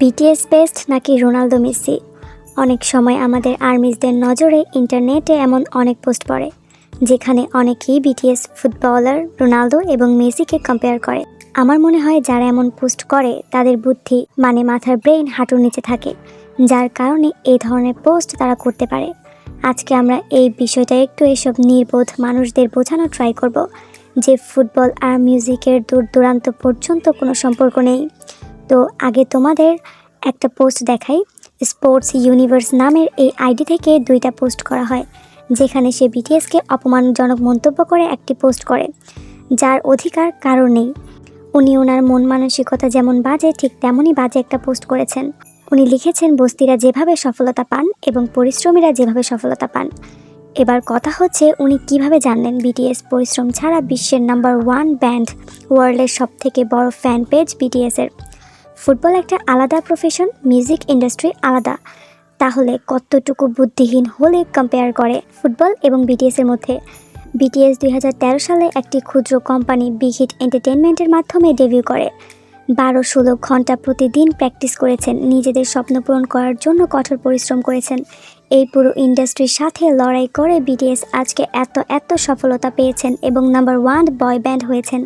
BTS best নাকি Ronaldo Messi? অনেক সময় আমাদের আর্মিজদের নজরে ইন্টারনেটে এমন অনেক পোস্ট পড়ে, যেখানে অনেকেই বিটিএস ফুটবলার রোনালদো এবং মেসিকে কম্পেয়ার করে। আমার মনে হয় যারা এমন পোস্ট করে, তাদের বুদ্ধি মানে মাথার ব্রেন হাঁটুর নিচে থাকে, যার কারণে এই ধরনের পোস্ট তারা করতে পারে। আজকে আমরা এই বিষয়টা একটু এসব নির্বোধ মানুষদের বোঝানো ট্রাই করব, যে ফুটবল আর মিউজিকের দূর দূরান্ত পর্যন্ত কোনো সম্পর্ক নেই। তো আগে তোমাদের একটা পোস্ট দেখাই। স্পোর্টস ইউনিভার্স নামের এই আইডি থেকে দুইটা পোস্ট করা হয়, যেখানে সে বিটিএসকে অপমানজনক মন্তব্য করে একটি পোস্ট করে, যার অধিকার কারও নেই। উনি ওনার মন মানসিকতা যেমন বাজে, ঠিক তেমনই বাজে একটা পোস্ট করেছেন। উনি লিখেছেন, বস্তিরা যেভাবে সফলতা পান এবং পরিশ্রমীরা যেভাবে সফলতা পান। এবার কথা হচ্ছে, উনি কীভাবে জানলেন বিটিএস পরিশ্রম ছাড়া বিশ্বের নাম্বার ওয়ান ব্যান্ড ওয়ার্ল্ডের সব থেকে বড় ফ্যান পেজ বিটিএসের ফুটবল একটা আলাদা প্রফেশন মিউজিক ইন্ডাস্ট্রি আলাদা। তাহলে কতটুকু বুদ্ধিহীন হলে কম্পেয়ার করে ফুটবল এবং বিটিএসের মধ্যে? বিটিএস দুই হাজার তেরো সালে একটি ক্ষুদ্র কোম্পানি বিগ হিট এন্টারটেনমেন্টের মাধ্যমে ডেবিউ করে। বারো ষোলো ঘণ্টা প্রতিদিন প্র্যাকটিস করেছেন, নিজেদের স্বপ্ন পূরণ করার জন্য কঠোর পরিশ্রম করেছেন। এই পুরো ইন্ডাস্ট্রির সাথে লড়াই করে বিটিএস আজকে এত এত সফলতা পেয়েছেন এবং নাম্বার ওয়ান বয় ব্যান্ড হয়েছেন।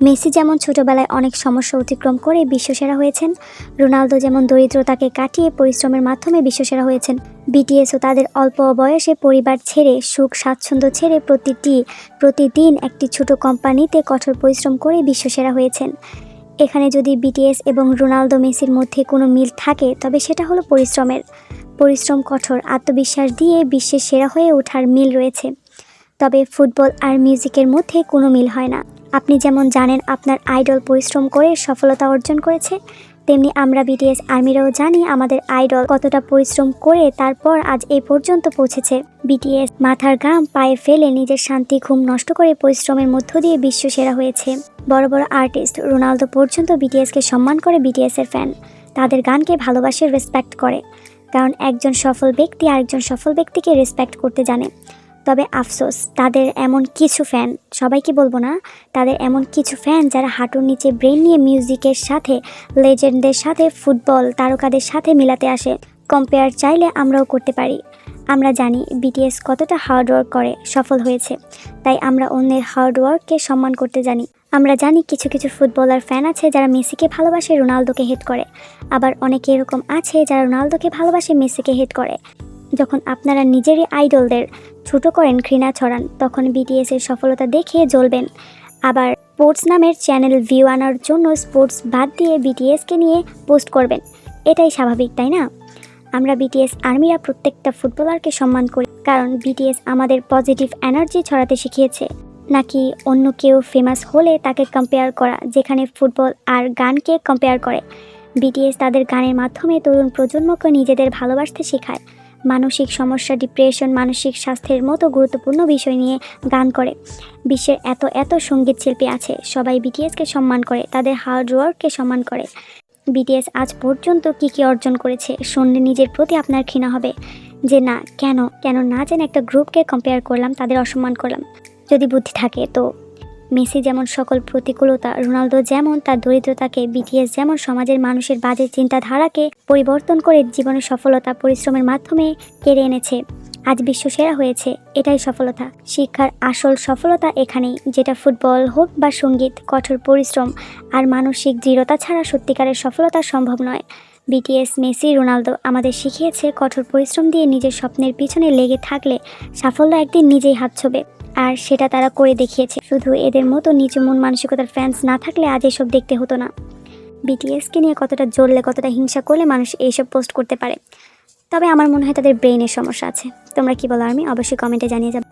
মেসি যেমন ছোটবেলায় অনেক সমস্যা অতিক্রম করে বিশ্বসেরা হয়েছেন, রোনালদো যেমন দরিদ্রতাকে কাটিয়ে পরিশ্রমের মাধ্যমে বিশ্বসেরা হয়েছেন, বিটিএসও তাদের অল্প বয়সে পরিবার ছেড়ে, সুখ স্বাচ্ছন্দ্য ছেড়ে প্রতিটি, প্রতিদিন একটি ছোট কোম্পানিতে কঠোর পরিশ্রম করে বিশ্বসেরা হয়েছেন। এখানে যদি বিটিএস এবং রোনালদো মেসির মধ্যে কোনো মিল থাকে, তবে সেটা হলো পরিশ্রমের। পরিশ্রম কঠোর, আত্মবিশ্বাস দিয়ে বিশ্বের সেরা হয়ে ওঠার মিল রয়েছে। তবে ফুটবল আর মিউজিকের মধ্যে কোনো মিল হয় না। আপনি যেমন জানেন আপনার আইডল পরিশ্রম করে সফলতা অর্জন করেছে, তেমনি আমরা বিটিএস আর্মিরাও জানি আমাদের আইডল কতটা পরিশ্রম করে তারপর আজ এই পর্যন্ত পৌঁছেছে। বিটিএস মাথার ঘাম পায়ে ফেলে নিজের শান্তি, ঘুম নষ্ট করে পরিশ্রমের মধ্য দিয়ে বিশ্ব সেরা হয়েছে। বড় বড় আর্টিস্ট রোনালদো পর্যন্ত বিটিএসকে সম্মান করে বিটিএসের ফ্যান। তাদের গানকে ভালোবাসে রেসপেক্ট করে। কারণ একজন সফল ব্যক্তি আরেকজন সফল ব্যক্তিকে রেসপেক্ট করতে জানে। তবে আফসোস, তাদের এমন কিছু ফ্যান সবাইকে বলব না, তাদের এমন কিছু ফ্যান যারা হাঁটুর নিচে ব্রেন নিয়ে মিউজিকের সাথে লেজেন্ডদের সাথে ফুটবল তারকাদের সাথে মিলাতে আসে। কম্পেয়ার চাইলে আমরাও করতে পারি। আমরা জানি বিটিএস কতটা হার্ডওয়ার্ক করে, সফল হয়েছে। তাই আমরা অন্যের হার্ডওয়ার্ককে সম্মান করতে জানি। আমরা জানি কিছু কিছু ফুটবলার ফ্যান আছে যারা মেসিকে ভালোবাসে, রোনালদোকে হেট করে। আবার অনেকে এরকম আছে যারা রোনালদোকে ভালোবাসে, মেসিকে হেট করে। যখন আপনারা নিজেরই আইডলদের ছোট করেন ঘৃণা ছড়ান, তখন বিটিএসের সফলতা দেখে জ্বলবেন। আবার স্পোর্টস নামের চ্যানেল ভিউ আনার জন্য স্পোর্টস বাদ দিয়ে বিটিএসকে নিয়ে পোস্ট করবেন। এটাই স্বাভাবিক, তাই না? আমরা বিটিএস আর্মিরা প্রত্যেকটা ফুটবলারকে সম্মান করি, কারণ বিটিএস আমাদের পজিটিভ এনার্জি ছড়াতে শিখিয়েছে। নাকি অন্য কেউ ফেমাস হলে তাকে কম্পেয়ার করা, যেখানে ফুটবল আর গানকে কম্পেয়ার করে। বিটিএস তাদের গানের মাধ্যমে তরুণ প্রজন্মকে নিজেদের ভালোবাসতে শেখায়। মানসিক সমস্যা ডিপ্রেশন মানসিক স্বাস্থ্যের মতো গুরুত্বপূর্ণ বিষয় নিয়ে গান করে। বিশ্বের এত এত সংগীত শিল্পী আছে, সবাই বিটিএসকে সম্মান করে, তাদের হার্ডওয়ার্ককে সম্মান করে। বিটিএস আজ পর্যন্ত কী কী অর্জন করেছে, শুনলে নিজের প্রতি আপনার ঘৃণা হবে। যে না, কেন কেন না যেন একটা গ্রুপকে কম্পেয়ার করলাম, তাদের অসম্মান করলাম। যদি বুদ্ধি থাকে, তো মেসি যেমন সকল প্রতিকূলতা, রোনালদো যেমন তার দরিদ্রতাকে বিটিএস যেমন সমাজের মানুষের বাজে চিন্তাধারাকে পরিবর্তন করে জীবনের সফলতা পরিশ্রমের মাধ্যমে কেড়ে এনেছে, আজ বিশ্ব সেরা হয়েছে, এটাই সফলতা। শিক্ষার আসল সফলতা এখানেই, যেটা ফুটবল হোক বা সংগীত, কঠোর পরিশ্রম আর মানসিক দৃঢ়তা ছাড়া সত্যিকারের সফলতা সম্ভব নয়। বিটিএস মেসি, রোনালদো আমাদের শিখিয়েছে কঠোর পরিশ্রম দিয়ে নিজের স্বপ্নের পিছনে লেগে থাকলে সাফল্য একদিন নিজেই হাত ছবে। আর সেটা তারা করে দেখিয়েছে। শুধু এদের মতো নিচু মন মানসিকতার ফ্যান্স না থাকলে আজ এসব দেখতে হতো না। বিটিএসকে নিয়ে কতটা জ্বললে, কতটা হিংসা করলে মানুষ এইসব পোস্ট করতে পারে? তবে আমার মনে হয় তাদের ব্রেইনের সমস্যা আছে। তোমরা কি বলো আমি অবশ্যই কমেন্টে জানিয়ে যাবে।